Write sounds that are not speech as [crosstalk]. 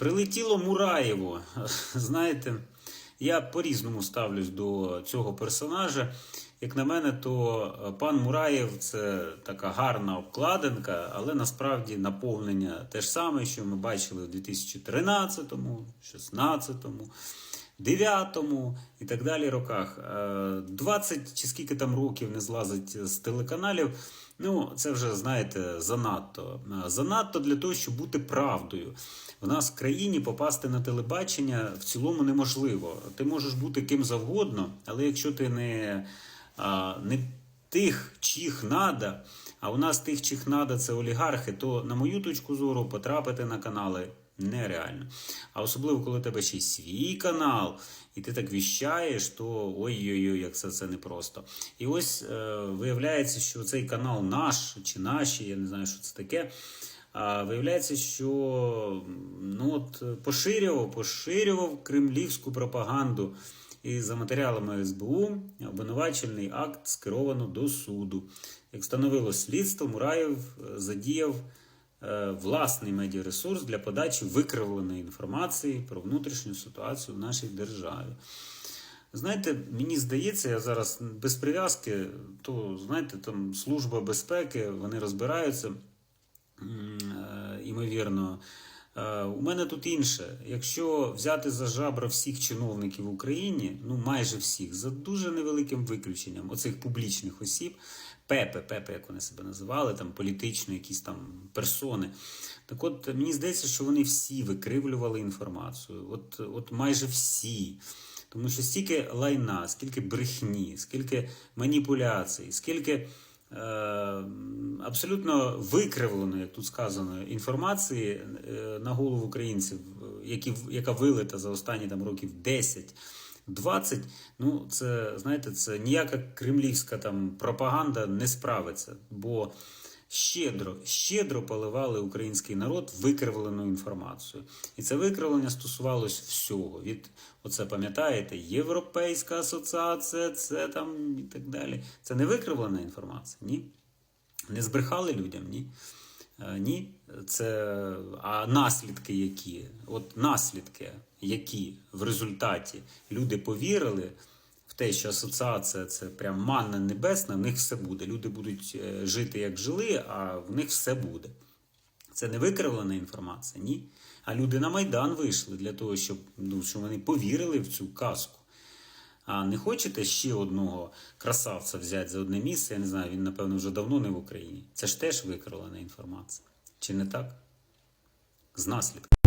Прилетіло Мураєво. [laughs] Знаєте, я по-різному ставлюсь до цього персонажа. Як на мене, то е, пан Мураєв це така гарна обкладинка, але насправді наповнення те ж саме, що ми бачили у 2013-му, 16-му, 9-му і так далі роках. Е, 20 чи скільки там років не злазить з телеканалів. Ну, це вже знаєте занадто. Е, Занадто для того, щоб бути правдою. В нас в країні попасти на телебачення в цілому неможливо. Ти можеш бути ким завгодно, але якщо ти не, не тих, чих надо, а у нас тих, чих надо, це олігархи, то, на мою точку зору, потрапити на канали нереально. А особливо, коли у тебе ще й свій канал, і ти так віщаєш, то ой-ой-ой, як це, це непросто. І ось е, виявляється, що цей канал наш чи наші, я не знаю, що це таке. А виявляється, що ну от поширював, поширював кремлівську пропаганду. І за матеріалами СБУ обвинувачельний акт скеровано до суду. Як встановило слідство, Мураєв е, задіяв власний медіаресурс для подачі викривленої інформації про внутрішню ситуацію в нашій державі. Знаєте, мені здається, я зараз без прив'язки, то знаєте, там служба безпеки, вони розбираються. Е, Імовірно, Е, у мене тут інше. Якщо взяти за жабра всіх чиновників в Україні, ну майже всіх, за дуже невеликим виключенням, оцих публічних осіб, пепе, пепе, як вони себе називали, там політично, якісь там персони. Так от мені здається, що вони всі викривлювали інформацію. От, от майже всі. Тому що стільки лайна, скільки брехні, скільки маніпуляцій, скільки е, абсолютно викривленої, як тут сказано, інформації е, на голову українців, які, яка вилита за останні там років 10. 20, ну це знаєте, це ніяка кремлівська там пропаганда не справиться, бо щедро, щедро поливали український народ викривленою інформацією. І це викривлення стосувалось всього. Від оце пам'ятаєте, Європейська асоціація, це там і так далі. Це не викривлена інформація, ні. Не збрехали людям, ні. Е, Ні, це а наслідки які? От наслідки, які в результаті люди повірили те, що асоціація це прям манна небесна, в них все буде. Люди будуть е, жити як жили, а в них все буде. Це не викривлена інформація, ні. А люди на Майдан вийшли для того, щоб ну, щоб вони повірили в цю казку. А не хочете ще одного красавця взяти за одне місце? Я не знаю, він, напевно, вже давно не в Україні. Це ж теж викривлена інформація. Чи не так? З наслідком.